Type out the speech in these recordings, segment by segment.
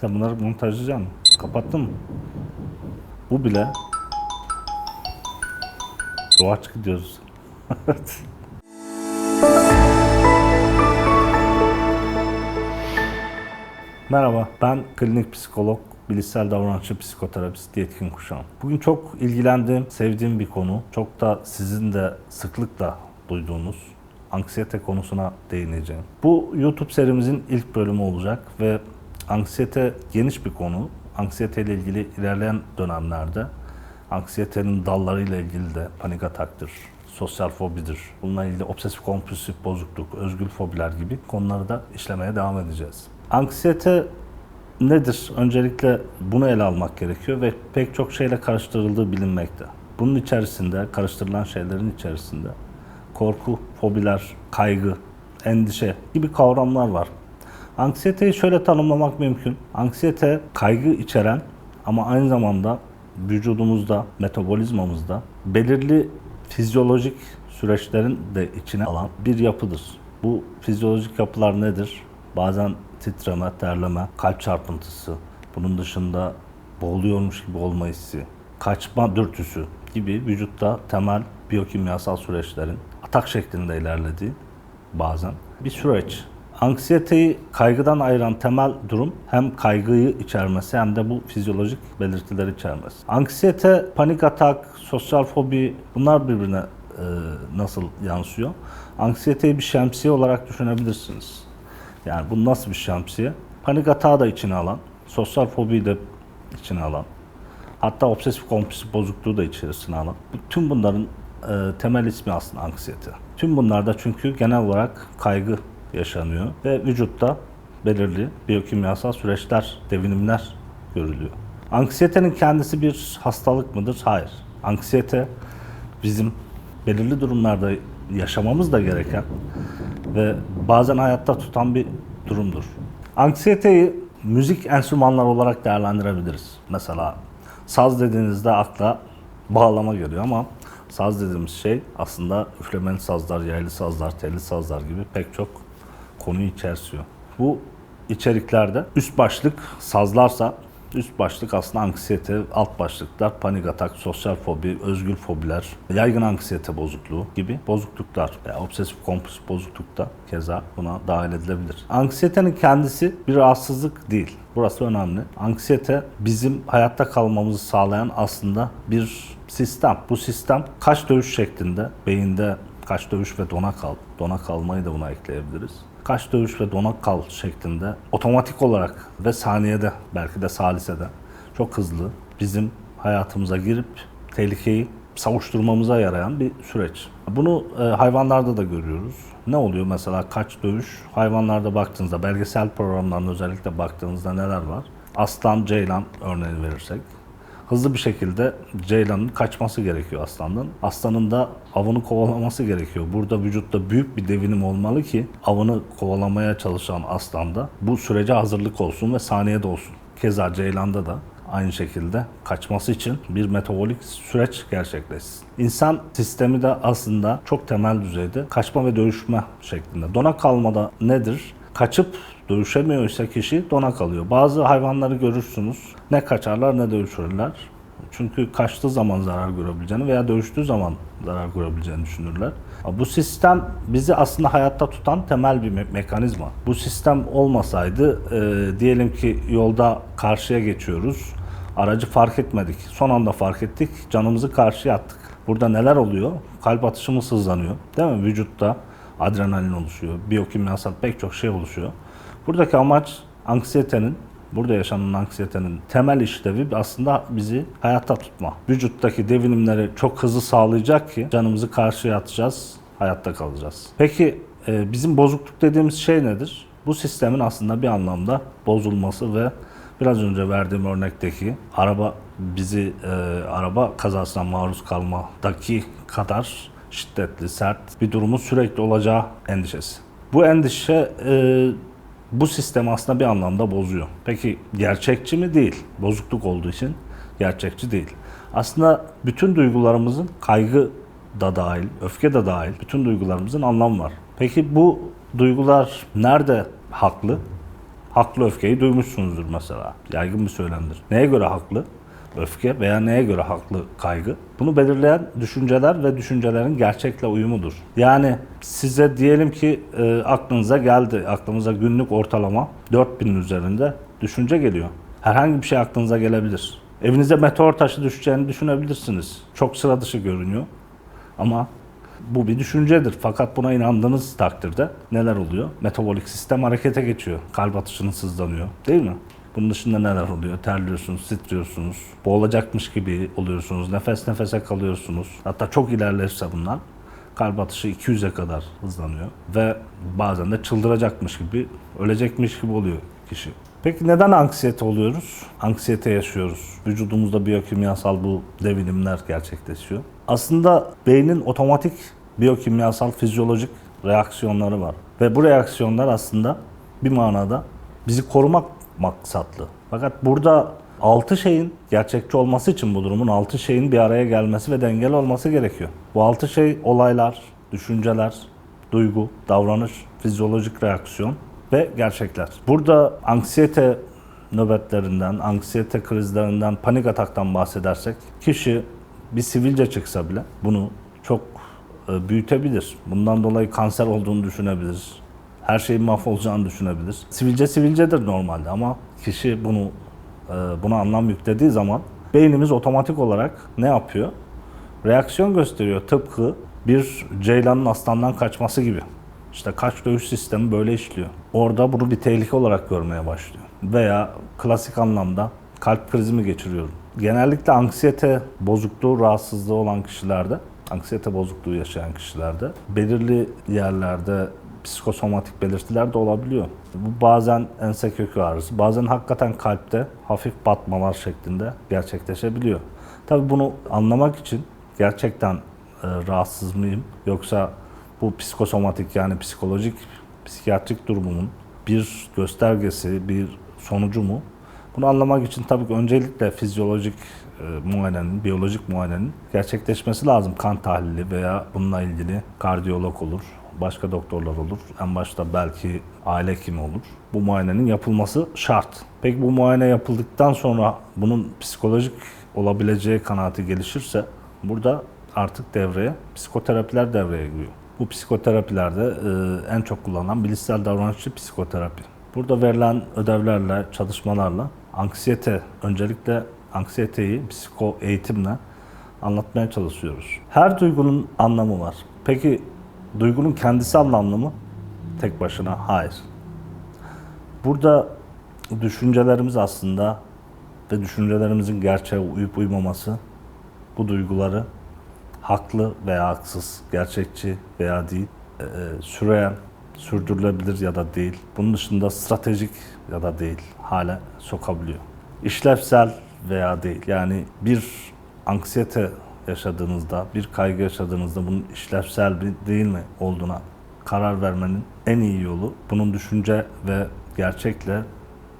Sen bunları montajlayacaksın. Kapattın mı? Bu bile doğaç gidiyoruz. Merhaba, ben klinik psikolog, bilişsel davranışçı psikoterapist Yetkin Kuşağım. Bugün çok ilgilendiğim, sevdiğim bir konu, çok da sizin de sıklıkla duyduğunuz anksiyete konusuna değineceğim. Bu YouTube serimizin ilk bölümü olacak ve anksiyete geniş bir konu. Anksiyete ile ilgili ilerleyen dönemlerde anksiyetenin dallarıyla ilgili de panik ataktır, sosyal fobidir. Bununla ilgili obsesif kompulsif bozukluk, özgül fobiler gibi konuları da işlemeye devam edeceğiz. Anksiyete nedir? Öncelikle bunu ele almak gerekiyor ve pek çok şeyle karıştırıldığı bilinmekte. Bunun içerisinde, karıştırılan şeylerin içerisinde korku, fobiler, kaygı, endişe gibi kavramlar var. Anksiyeteyi şöyle tanımlamak mümkün. Anksiyete kaygı içeren ama aynı zamanda vücudumuzda, metabolizmamızda belirli fizyolojik süreçlerin de içine alan bir yapıdır. Bu fizyolojik yapılar nedir? Bazen titreme, terleme, kalp çarpıntısı, bunun dışında boğuluyormuş gibi olma hissi, kaçma dürtüsü gibi vücutta temel biyokimyasal süreçlerin atak şeklinde ilerlediği bazen bir süreç. Anksiyeteyi kaygıdan ayıran temel durum hem kaygıyı içermesi hem de bu fizyolojik belirtileri içermesi. Anksiyete, panik atak, sosyal fobi bunlar birbirine e, nasıl yansıyor? Anksiyeteyi bir şemsiye olarak düşünebilirsiniz. Yani bu nasıl bir şemsiye? Panik atağı da içine alan, sosyal fobiyi de içine alan, hatta obsesif kompulsif bozukluğu da içerisine alan. Tüm bunların e, temel ismi aslında anksiyete. Tüm bunlarda çünkü genel olarak kaygı yaşanıyor ve vücutta belirli biyokimyasal süreçler, devinimler görülüyor. Anksiyetenin kendisi bir hastalık mıdır? Hayır. Anksiyete bizim belirli durumlarda yaşamamız da gereken ve bazen hayatta tutan bir durumdur. Anksiyeteyi müzik enstrümanları olarak değerlendirebiliriz. Mesela saz dediğinizde akla bağlama geliyor ama saz dediğimiz şey aslında üflemeli sazlar, yaylı sazlar, telli sazlar gibi pek çok konuyu içersiyor. Bu içeriklerde üst başlık sazlarsa üst başlık aslında anksiyete, alt başlıklar panik atak, sosyal fobi, özgül fobiler, yaygın anksiyete bozukluğu gibi bozukluklar veya obsesif kompulsif bozuklukta keza buna dahil edilebilir. Anksiyetenin kendisi bir rahatsızlık değil. Burası önemli. Anksiyete bizim hayatta kalmamızı sağlayan aslında bir sistem. Bu sistem kaç dövüş şeklinde beyinde kaç dövüş ve dona kal. Dona kalmayı da buna ekleyebiliriz. Kaç dövüş ve dona kal şeklinde otomatik olarak ve saniyede belki de salisede çok hızlı bizim hayatımıza girip tehlikeyi savuşturmamıza yarayan bir süreç. Bunu e, hayvanlarda da görüyoruz. Ne oluyor mesela kaç dövüş? Hayvanlarda baktığınızda belgesel programlarına özellikle baktığınızda neler var? Aslan, ceylan örneğini verirsek hızlı bir şekilde ceylanın kaçması gerekiyor aslandan. Aslanın da avını kovalaması gerekiyor. Burada vücutta büyük bir devinim olmalı ki avını kovalamaya çalışan aslanda bu sürece hazırlık olsun ve saniyede olsun. Keza ceylanda da aynı şekilde kaçması için bir metabolik süreç gerçekleşsin. İnsan sistemi de aslında çok temel düzeyde kaçma ve dövüşme şeklinde. Dona kalmada nedir? Kaçıp dövüşemiyorsa kişi dona kalıyor. Bazı hayvanları görürsünüz ne kaçarlar ne dövüşürler. Çünkü kaçtığı zaman zarar görebileceğini veya dövüştüğü zaman zarar görebileceğini düşünürler. Bu sistem bizi aslında hayatta tutan temel bir me- mekanizma. Bu sistem olmasaydı e, diyelim ki yolda karşıya geçiyoruz. Aracı fark etmedik. Son anda fark ettik. Canımızı karşıya attık. Burada neler oluyor? Kalp atışımız hızlanıyor. Değil mi? Vücutta adrenalin oluşuyor. Biyokimyasal pek çok şey oluşuyor. Buradaki amaç anksiyetenin, burada yaşanan anksiyetenin temel işlevi aslında bizi hayatta tutma. Vücuttaki devinimleri çok hızlı sağlayacak ki canımızı karşıya atacağız, hayatta kalacağız. Peki e, bizim bozukluk dediğimiz şey nedir? Bu sistemin aslında bir anlamda bozulması ve biraz önce verdiğim örnekteki araba bizi e, araba kazasına maruz kalmadaki kadar şiddetli, sert bir durumun sürekli olacağı endişesi. Bu endişe e, bu sistemi aslında bir anlamda bozuyor. Peki gerçekçi mi? Değil. Bozukluk olduğu için gerçekçi değil. Aslında bütün duygularımızın kaygı da dahil, öfke de dahil bütün duygularımızın anlamı var. Peki bu duygular nerede haklı? Haklı öfkeyi duymuşsunuzdur mesela. Yaygın bir söylemdir. Neye göre haklı? Öfke veya neye göre haklı kaygı? Bunu belirleyen düşünceler ve düşüncelerin gerçekle uyumudur. Yani size diyelim ki e, aklınıza geldi, aklınıza günlük ortalama 4000'in üzerinde düşünce geliyor. Herhangi bir şey aklınıza gelebilir. Evinize meteor taşı düşeceğini düşünebilirsiniz. Çok sıra dışı görünüyor. Ama bu bir düşüncedir. Fakat buna inandığınız takdirde neler oluyor? Metabolik sistem harekete geçiyor. Kalp atışınız hızlanıyor. Değil mi? Bunun dışında neler oluyor? Terliyorsunuz, titriyorsunuz, boğulacakmış gibi oluyorsunuz, nefes nefese kalıyorsunuz. Hatta çok ilerlerse bunlar kalp atışı 200'e kadar hızlanıyor ve bazen de çıldıracakmış gibi, ölecekmiş gibi oluyor kişi. Peki neden anksiyete oluyoruz? Anksiyete yaşıyoruz. Vücudumuzda biyokimyasal bu devinimler gerçekleşiyor. Aslında beynin otomatik biyokimyasal fizyolojik reaksiyonları var. Ve bu reaksiyonlar aslında bir manada bizi korumak maksatlı. Fakat burada altı şeyin gerçekçi olması için bu durumun altı şeyin bir araya gelmesi ve dengeli olması gerekiyor. Bu altı şey olaylar, düşünceler, duygu, davranış, fizyolojik reaksiyon ve gerçekler. Burada anksiyete nöbetlerinden, anksiyete krizlerinden, panik ataktan bahsedersek kişi bir sivilce çıksa bile bunu çok e, büyütebilir. Bundan dolayı kanser olduğunu düşünebilir. Her şeyin mahvolacağını düşünebilir. Sivilce sivilcedir normalde ama kişi bunu e, buna anlam yüklediği zaman beynimiz otomatik olarak ne yapıyor? Reaksiyon gösteriyor tıpkı bir ceylanın aslandan kaçması gibi. İşte kaç dövüş sistemi böyle işliyor. Orada bunu bir tehlike olarak görmeye başlıyor. Veya klasik anlamda kalp krizi mi geçiriyorum? Genellikle anksiyete bozukluğu, rahatsızlığı olan kişilerde, anksiyete bozukluğu yaşayan kişilerde belirli yerlerde psikosomatik belirtiler de olabiliyor. Bu bazen ense kökü ağrısı, bazen hakikaten kalpte hafif batmalar şeklinde gerçekleşebiliyor. Tabii bunu anlamak için gerçekten e, rahatsız mıyım yoksa bu psikosomatik yani psikolojik, psikiyatrik durumumun bir göstergesi, bir sonucu mu? Bunu anlamak için tabii ki öncelikle fizyolojik e, muayenenin, biyolojik muayenenin gerçekleşmesi lazım. Kan tahlili veya bununla ilgili kardiyolog olur, başka doktorlar olur. En başta belki aile hekimi olur. Bu muayenenin yapılması şart. Peki bu muayene yapıldıktan sonra bunun psikolojik olabileceği kanaati gelişirse burada artık devreye psikoterapiler devreye giriyor. Bu psikoterapilerde e, en çok kullanılan bilişsel davranışçı psikoterapi. Burada verilen ödevlerle, çalışmalarla anksiyete, öncelikle anksiyeteyi psiko eğitimle anlatmaya çalışıyoruz. Her duygunun anlamı var. Peki duygunun kendisi anlamlı mı? Tek başına hayır. Burada düşüncelerimiz aslında ve düşüncelerimizin gerçeğe uyup uymaması bu duyguları haklı veya haksız, gerçekçi veya değil, e, süreyen, sürdürülebilir ya da değil, bunun dışında stratejik ya da değil hale sokabiliyor. İşlevsel veya değil. Yani bir anksiyete yaşadığınızda, bir kaygı yaşadığınızda bunun işlevsel mi değil mi olduğuna karar vermenin en iyi yolu bunun düşünce ve gerçekle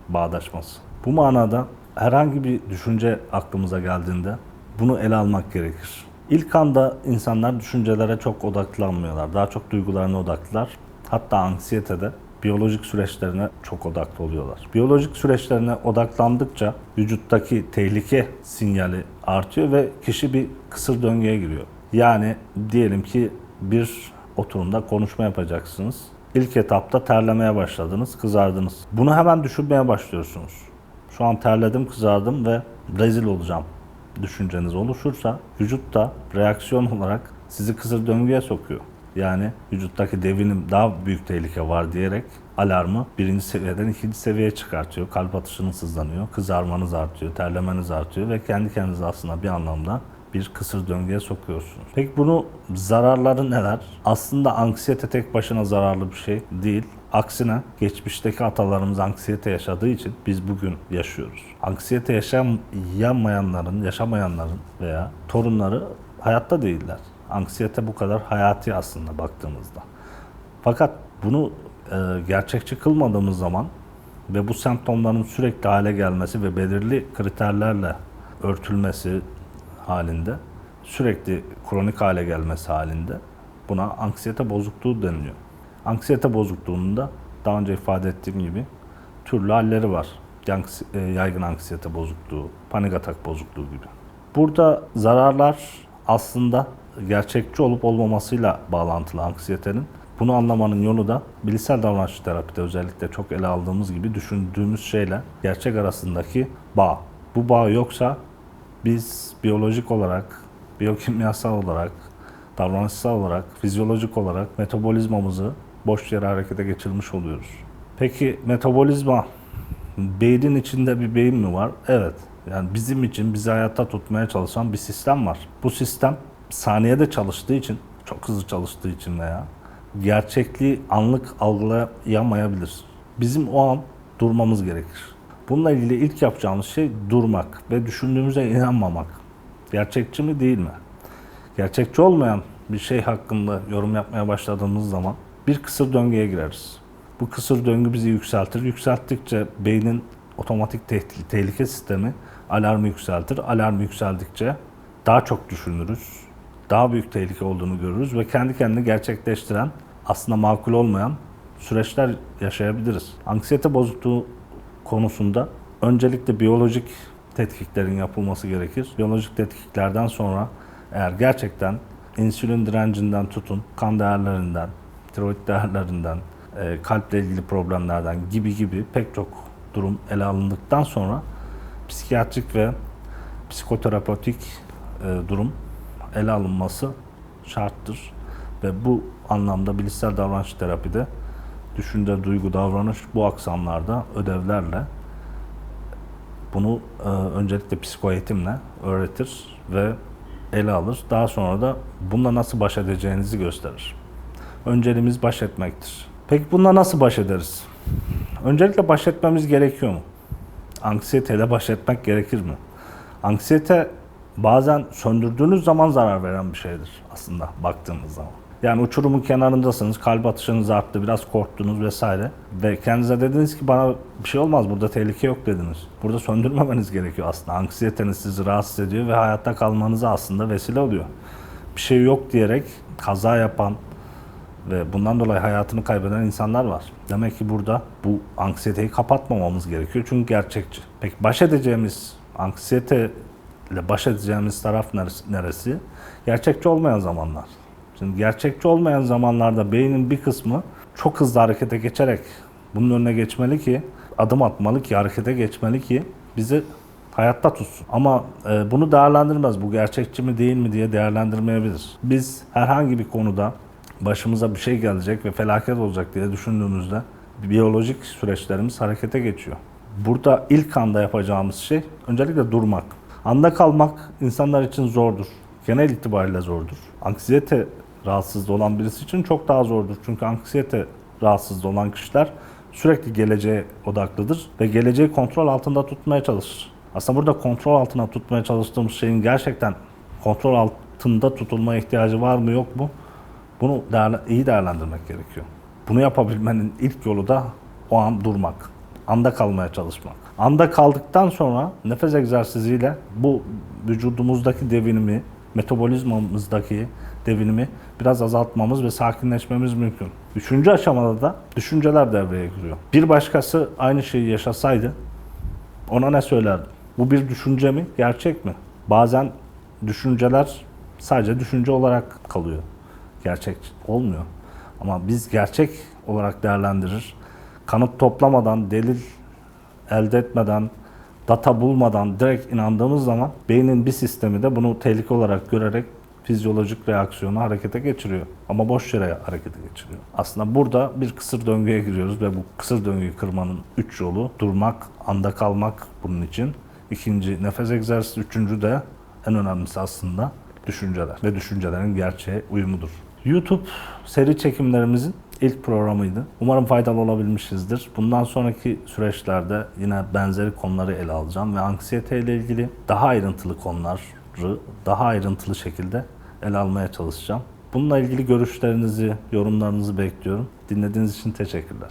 bağdaşması. Bu manada herhangi bir düşünce aklımıza geldiğinde bunu ele almak gerekir. İlk anda insanlar düşüncelere çok odaklanmıyorlar. Daha çok duygularına odaklılar. Hatta anksiyetede biyolojik süreçlerine çok odaklı oluyorlar. Biyolojik süreçlerine odaklandıkça vücuttaki tehlike sinyali artıyor ve kişi bir kısır döngüye giriyor. Yani diyelim ki bir oturumda konuşma yapacaksınız. İlk etapta terlemeye başladınız, kızardınız. Bunu hemen düşünmeye başlıyorsunuz. Şu an terledim, kızardım ve rezil olacağım düşünceniz oluşursa vücut da reaksiyon olarak sizi kısır döngüye sokuyor. Yani vücuttaki devinim daha büyük tehlike var diyerek alarmı birinci seviyeden ikinci seviyeye çıkartıyor. Kalp atışınız hızlanıyor, kızarmanız artıyor, terlemeniz artıyor ve kendi kendinize aslında bir anlamda bir kısır döngüye sokuyorsunuz. Peki bunu zararları neler? Aslında anksiyete tek başına zararlı bir şey değil. Aksine geçmişteki atalarımız anksiyete yaşadığı için biz bugün yaşıyoruz. Anksiyete yaşamayanların, yaşamayanların veya torunları hayatta değiller. Anksiyete bu kadar hayati aslında baktığımızda. Fakat bunu e, gerçekçi kılmadığımız zaman ve bu semptomların sürekli hale gelmesi ve belirli kriterlerle örtülmesi halinde, sürekli kronik hale gelmesi halinde buna anksiyete bozukluğu deniliyor. Anksiyete bozukluğunda daha önce ifade ettiğim gibi türlü halleri var. E, Yaygın anksiyete bozukluğu, panik atak bozukluğu gibi. Burada zararlar aslında gerçekçi olup olmamasıyla bağlantılı anksiyetenin. Bunu anlamanın yolu da bilişsel davranış terapide özellikle çok ele aldığımız gibi düşündüğümüz şeyle gerçek arasındaki bağ. Bu bağ yoksa biz biyolojik olarak, biyokimyasal olarak, davranışsal olarak, fizyolojik olarak metabolizmamızı boş yere harekete geçirmiş oluyoruz. Peki metabolizma beynin içinde bir beyin mi var? Evet. Yani bizim için bizi hayatta tutmaya çalışan bir sistem var. Bu sistem saniyede çalıştığı için, çok hızlı çalıştığı için veya gerçekliği anlık algılayamayabilir. Bizim o an durmamız gerekir. Bununla ilgili ilk yapacağımız şey durmak ve düşündüğümüze inanmamak. Gerçekçi mi değil mi? Gerçekçi olmayan bir şey hakkında yorum yapmaya başladığımız zaman bir kısır döngüye gireriz. Bu kısır döngü bizi yükseltir. Yükselttikçe beynin otomatik te- tehlike sistemi alarmı yükseltir. Alarmı yükseldikçe daha çok düşünürüz. Daha büyük tehlike olduğunu görürüz ve kendi kendini gerçekleştiren aslında makul olmayan süreçler yaşayabiliriz. Anksiyete bozukluğu konusunda öncelikle biyolojik tetkiklerin yapılması gerekir. Biyolojik tetkiklerden sonra eğer gerçekten insülin direncinden tutun, kan değerlerinden, tiroid değerlerinden, e, kalple ilgili problemlerden gibi gibi pek çok durum ele alındıktan sonra psikiyatrik ve psikoterapötik e, durum ele alınması şarttır. Ve bu anlamda bilişsel davranış terapide düşünce, duygu, davranış bu aksamlarda ödevlerle bunu e, öncelikle psikoeğitimle öğretir ve ele alır. Daha sonra da bununla nasıl baş edeceğinizi gösterir. Önceliğimiz baş etmektir. Peki bununla nasıl baş ederiz? Öncelikle baş etmemiz gerekiyor mu? Anksiyeteyle baş etmek gerekir mi? Anksiyete bazen söndürdüğünüz zaman zarar veren bir şeydir aslında baktığınız zaman. Yani uçurumun kenarındasınız, kalp atışınız arttı, biraz korktunuz vesaire. Ve kendinize dediniz ki bana bir şey olmaz, burada tehlike yok dediniz. Burada söndürmemeniz gerekiyor aslında. Anksiyeteniz sizi rahatsız ediyor ve hayatta kalmanıza aslında vesile oluyor. Bir şey yok diyerek kaza yapan ve bundan dolayı hayatını kaybeden insanlar var. Demek ki burada bu anksiyeteyi kapatmamamız gerekiyor çünkü gerçekçi. Peki baş edeceğimiz anksiyete ile baş edeceğimiz taraf neresi? Gerçekçi olmayan zamanlar. Şimdi gerçekçi olmayan zamanlarda beynin bir kısmı çok hızlı harekete geçerek bunun önüne geçmeli ki, adım atmalı ki, harekete geçmeli ki bizi hayatta tutsun. Ama e, bunu değerlendirmez. Bu gerçekçi mi değil mi diye değerlendirmeyebilir. Biz herhangi bir konuda başımıza bir şey gelecek ve felaket olacak diye düşündüğümüzde biyolojik süreçlerimiz harekete geçiyor. Burada ilk anda yapacağımız şey öncelikle durmak. Anda kalmak insanlar için zordur. Genel itibariyle zordur. Anksiyete rahatsızlığı olan birisi için çok daha zordur. Çünkü anksiyete rahatsızlığı olan kişiler sürekli geleceğe odaklıdır ve geleceği kontrol altında tutmaya çalışır. Aslında burada kontrol altına tutmaya çalıştığımız şeyin gerçekten kontrol altında tutulmaya ihtiyacı var mı yok mu? Bunu değerli, iyi değerlendirmek gerekiyor. Bunu yapabilmenin ilk yolu da o an durmak. Anda kalmaya çalışmak. Anda kaldıktan sonra nefes egzersiziyle bu vücudumuzdaki devinimi, metabolizmamızdaki devinimi biraz azaltmamız ve sakinleşmemiz mümkün. Üçüncü aşamada da düşünceler devreye giriyor. Bir başkası aynı şeyi yaşasaydı ona ne söylerdim? Bu bir düşünce mi, gerçek mi? Bazen düşünceler sadece düşünce olarak kalıyor. Gerçek olmuyor. Ama biz gerçek olarak değerlendirir. Kanıt toplamadan, delil elde etmeden, data bulmadan direkt inandığımız zaman beynin bir sistemi de bunu tehlike olarak görerek fizyolojik reaksiyonu harekete geçiriyor. Ama boş yere harekete geçiriyor. Aslında burada bir kısır döngüye giriyoruz ve bu kısır döngüyü kırmanın üç yolu durmak, anda kalmak bunun için. İkinci nefes egzersizi, üçüncü de en önemlisi aslında düşünceler ve düşüncelerin gerçeğe uyumudur. YouTube seri çekimlerimizin ilk programıydı. Umarım faydalı olabilmişizdir. Bundan sonraki süreçlerde yine benzeri konuları ele alacağım ve anksiyete ile ilgili daha ayrıntılı konuları daha ayrıntılı şekilde ele almaya çalışacağım. Bununla ilgili görüşlerinizi, yorumlarınızı bekliyorum. Dinlediğiniz için teşekkürler.